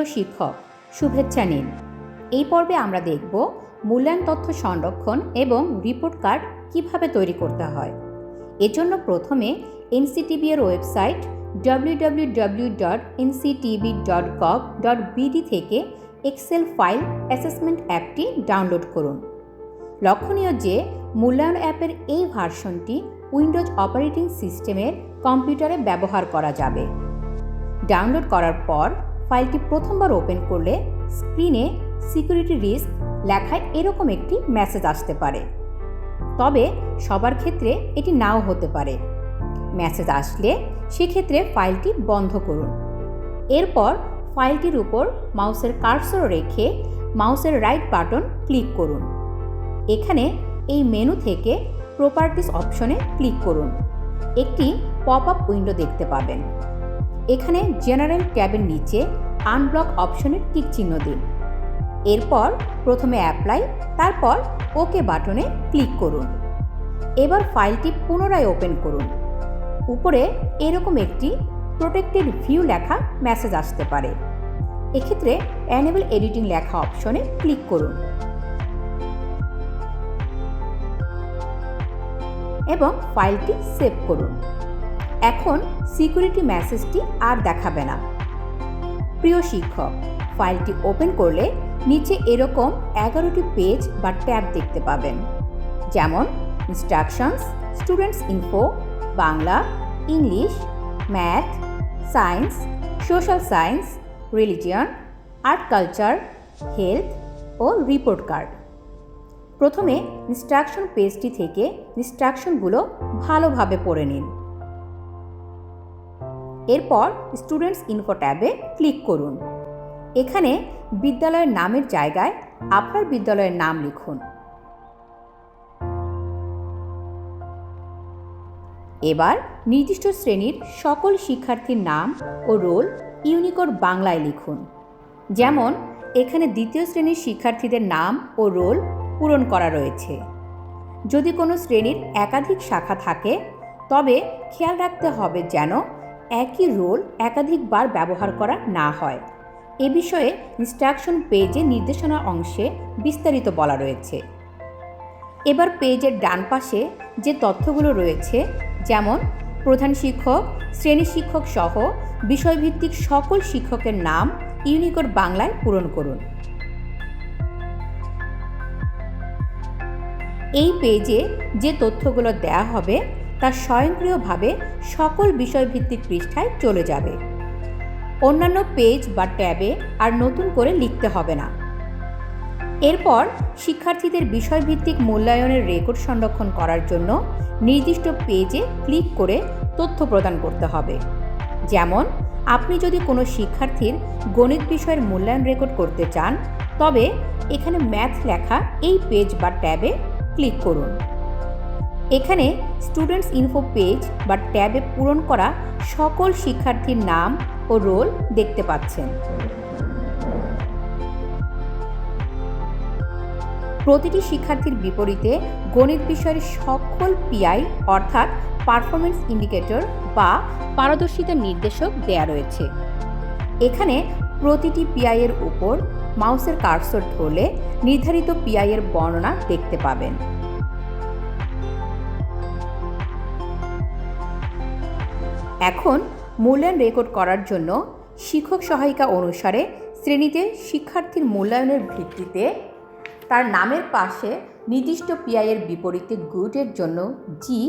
প্রিয় শিক্ষক, শুভেচ্ছা নিন। এই পর্বে আমরা দেখব মূল্যায়ন তথ্য সংরক্ষণ এবং রিপোর্ট কার্ড কীভাবে তৈরি করতে হয়। এজন্য প্রথমে এনসিটিবি এর ওয়েবসাইট www.nctb.gov.bd থেকে এক্সেল ফাইল অ্যাসেসমেন্ট অ্যাপটি ডাউনলোড করুন। লক্ষণীয় যে, মূল্যায়ন অ্যাপের এই ভার্সনটি উইন্ডোজ অপারেটিং সিস্টেমের কম্পিউটারে ব্যবহার করা যাবে। ডাউনলোড করার পর ফাইলটি প্রথমবার ওপেন করলে স্ক্রিনে সিকিউরিটি রিস্ক লেখায় এরকম একটি মেসেজ আসতে পারে। তবে সবার ক্ষেত্রে এটি নাও হতে পারে। মেসেজ আসলে সেক্ষেত্রে ফাইলটি বন্ধ করুন। এরপর ফাইলটির উপর মাউসের কার্সর রেখে মাউসের রাইট বাটন ক্লিক করুন। এখানে এই মেনু থেকে প্রপার্টিস অপশনে ক্লিক করুন। একটি পপ আপ উইন্ডো দেখতে পাবেন। এখানে জেনারেল ট্যাবের নিচে আনব্লক অপশনের টিক চিহ্ন দিন। এরপর প্রথমে অ্যাপ্লাই, তারপর ওকে বাটনে ক্লিক করুন। এবার ফাইলটি পুনরায় ওপেন করুন। উপরে এরকম একটি প্রোটেক্টেড ভিউ লেখা মেসেজ আসতে পারে। এক্ষেত্রে অ্যানেবল এডিটিং লেখা অপশনে ক্লিক করুন। এবং ফাইলটি সেভ করুন। এখন সিকিউরিটি মেসেজটি আর দেখাবে না। প্রিয় শিক্ষক ফাইলটি ওপেন করলে নিচে এরকম এগারোটি পেজ বা ট্যাব দেখতে পাবেন। যেমন instructions students info Bangla English math science social science religion art culture health ও রিপোর্ট কার্ড প্রথমে ইনস্ট্রাকশন পেজটি থেকে ইনস্ট্রাকশনগুলো ভালোভাবে পড়ে নিন। এরপর স্টুডেন্টস ইনফো ট্যাবে ক্লিক করুন। এখানে বিদ্যালয়ের নামের জায়গায় আপনার বিদ্যালয়ের নাম লিখুন। এবার নির্দিষ্ট শ্রেণির সকল শিক্ষার্থীর নাম ও রোল ইউনিকোড বাংলায় লিখুন। যেমন, এখানে দ্বিতীয় শ্রেণির শিক্ষার্থীদের নাম ও রোল পূরণ করা রয়েছে। যদি কোনো শ্রেণির একাধিক শাখা থাকে, তবে খেয়াল রাখতে হবে যেন একই রোল একাধিকবার ব্যবহার করা না হয়। এ বিষয়ে ইনস্ট্রাকশন পেজে নির্দেশনা অংশে বিস্তারিত বলা রয়েছে। এবার পেজের ডান পাশে যে তথ্যগুলো রয়েছে, যেমন প্রধান শিক্ষক, শ্রেণি শিক্ষক সহ বিষয়ভিত্তিক সকল শিক্ষকের নাম ইউনিকোড বাংলায় পূরণ করুন। এই পেজে যে তথ্যগুলো দেয়া হবে তা স্বয়ংক্রিয়ভাবে সকল বিষয়ভিত্তিক পৃষ্ঠায় চলে যাবে। অন্যান্য পেজ বা ট্যাবে আর নতুন করে লিখতে হবে না। এরপর শিক্ষার্থীদের বিষয়ভিত্তিক মূল্যায়নের রেকর্ড সংরক্ষণ করার জন্য নির্দিষ্ট পেজে ক্লিক করে তথ্য প্রদান করতে হবে। যেমন, আপনি যদি কোনো শিক্ষার্থীর গণিত বিষয়ের মূল্যায়ন রেকর্ড করতে চান, তবে এখানে ম্যাথ লেখা এই পেজ বা ট্যাবে ক্লিক করুন। এখানে স্টুডেন্টস ইনফো পেজ বা ট্যাবে পূরণ করা সকল শিক্ষার্থীর নাম ও রোল দেখতে পাচ্ছেন। প্রতিটি শিক্ষার্থীর বিপরীতে গণিত বিষয়ের সকল পিআই অর্থাৎ পারফরমেন্স ইন্ডিকেটর বা পারদর্শিতা নির্দেশক দেয়া রয়েছে। এখানে প্রতিটি পিআই এর উপর মাউসের কার্সর ধরলে নির্ধারিত পিআই এর বর্ণনা দেখতে পাবেন। এখন মূল্যায়ন রেকর্ড করার জন্য শিক্ষক সহায়িকা অনুসারে শ্রেণীতে শিক্ষার্থীর মূল্যায়নের ভিত্তিতে তার নামের পাশে নির্দিষ্ট পিআইয়ের বিপরীতে গুডের জন্য জি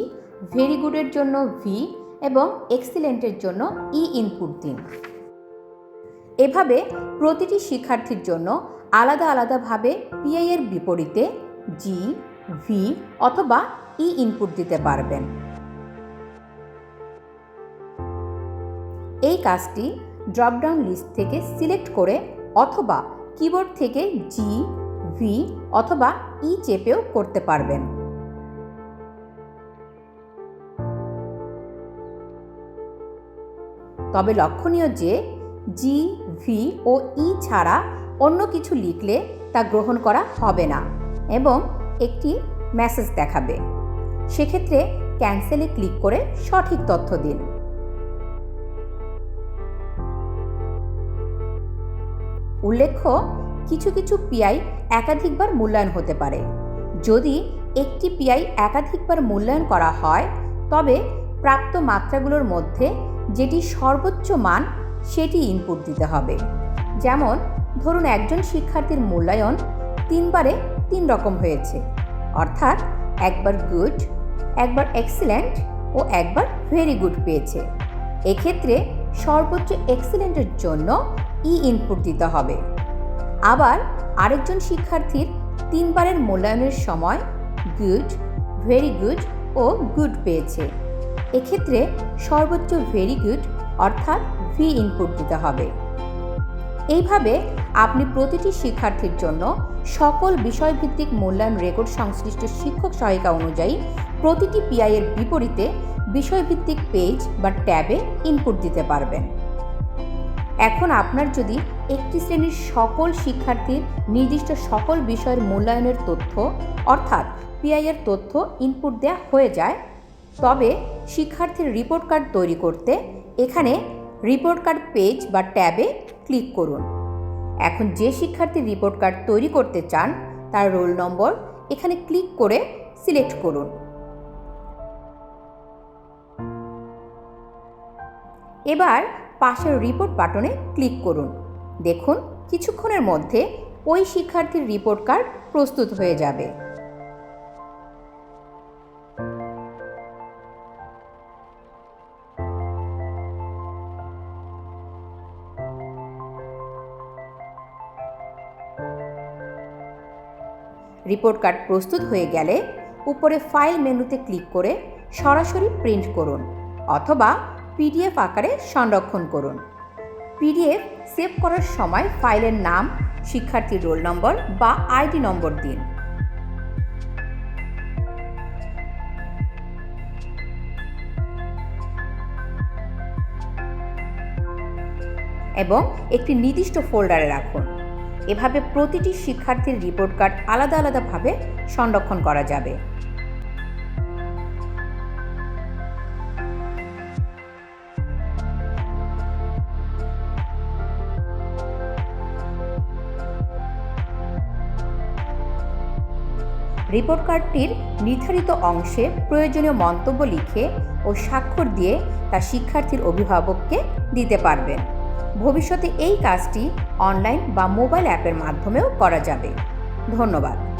ভেরি গুডের জন্য ভি এবং এক্সিলেন্টের জন্য ই ইনপুট দিন। এভাবে প্রতিটি শিক্ষার্থীর জন্য আলাদা আলাদাভাবে পিআইয়ের বিপরীতে জি ভি অথবা ই ইনপুট দিতে পারবেন। কাজটি ড্রপডাউন লিস্ট থেকে সিলেক্ট করে অথবা কিবোর্ড থেকে জি ভি অথবা ই চেপেও করতে পারবেন। তবে লক্ষণীয় যে জি ভি ও ই ছাড়া অন্য কিছু লিখলে তা গ্রহণ করা হবে না এবং একটি মেসেজ দেখাবে। সেক্ষেত্রে ক্যান্সেলে ক্লিক করে সঠিক তথ্য দিন। উল্লেখ্য, কিছু কিছু পিআই একাধিকবার মূল্যায়ন হতে পারে। যদি একটি পিআই একাধিকবার মূল্যায়ন করা হয়, তবে প্রাপ্ত মাত্রাগুলোর মধ্যে যেটি সর্বোচ্চ মান, সেটি ইনপুট দিতে হবে। যেমন, ধরুন একজন শিক্ষার্থীর মূল্যায়ন তিনবারে তিন রকম হয়েছে। অর্থাৎ একবার গুড একবার এক্সিলেন্ট ও একবার ভেরি গুড পেয়েছে। এক্ষেত্রে সর্বোচ্চ এক্সিলেন্টের জন্য ই ইনপুট দিতে হবে। আবার আরেকজন শিক্ষার্থীর তিনবারের মূল্যায়নের সময় গুড ভেরি গুড ও গুড পেয়েছে। এক্ষেত্রে সর্বোচ্চ ভেরি গুড অর্থাৎ ভি ইনপুট দিতে হবে। এইভাবে আপনি প্রতিটি শিক্ষার্থীর জন্য সকল বিষয়ভিত্তিক মূল্যায়ন রেকর্ড সংশ্লিষ্ট শিক্ষক সহায়িকা অনুযায়ী প্রতিটি পিআইয়ের বিপরীতে বিষয়ভিত্তিক পেজ বা ট্যাবে ইনপুট দিতে পারবেন। এখন আপনার যদি একটি শ্রেণির সকল শিক্ষার্থীর নির্দিষ্ট সকল বিষয়ের মূল্যায়নের তথ্য, অর্থাৎ পিআইয়ের তথ্য ইনপুট দেওয়া হয়ে যায়, তবে শিক্ষার্থীর রিপোর্ট কার্ড তৈরি করতে এখানে রিপোর্ট কার্ড পেজ বা ট্যাবে ক্লিক করুন। এখন যে শিক্ষার্থীর রিপোর্ট কার্ড তৈরি করতে চান, তার রোল নম্বর এখানে ক্লিক করে সিলেক্ট করুন। এবার পাশের রিপোর্ট বাটনে ক্লিক করুন। দেখুন, কিছুক্ষণের মধ্যে ওই শিক্ষার্থীর রিপোর্ট কার্ড প্রস্তুত হয়ে যাবে। রিপোর্ট কার্ড প্রস্তুত হয়ে গেলে উপরে ফাইল মেনুতে ক্লিক করে সরাসরি প্রিন্ট করুন, অথবা পিডিএফ আকারে সংরক্ষণ করুন। পিডিএফ সেভ করার সময় ফাইলের নাম, শিক্ষার্থীর রোল নম্বর বা আইডি নম্বর দিন। এবং একটি নির্দিষ্ট ফোল্ডারে রাখুন। এভাবে প্রতিটি শিক্ষার্থীর রিপোর্ট কার্ড আলাদা আলাদাভাবে সংরক্ষণ করা যাবে। রিপোর্ট কার্ডটির নির্ধারিত অংশে প্রয়োজনীয় মন্তব্য লিখে ও স্বাক্ষর দিয়ে তা শিক্ষার্থীর অভিভাবককে দিতে পারবেন ভবিষ্যতে এই কাজটি অনলাইন বা মোবাইল অ্যাপের মাধ্যমেও করা যাবে। ধন্যবাদ।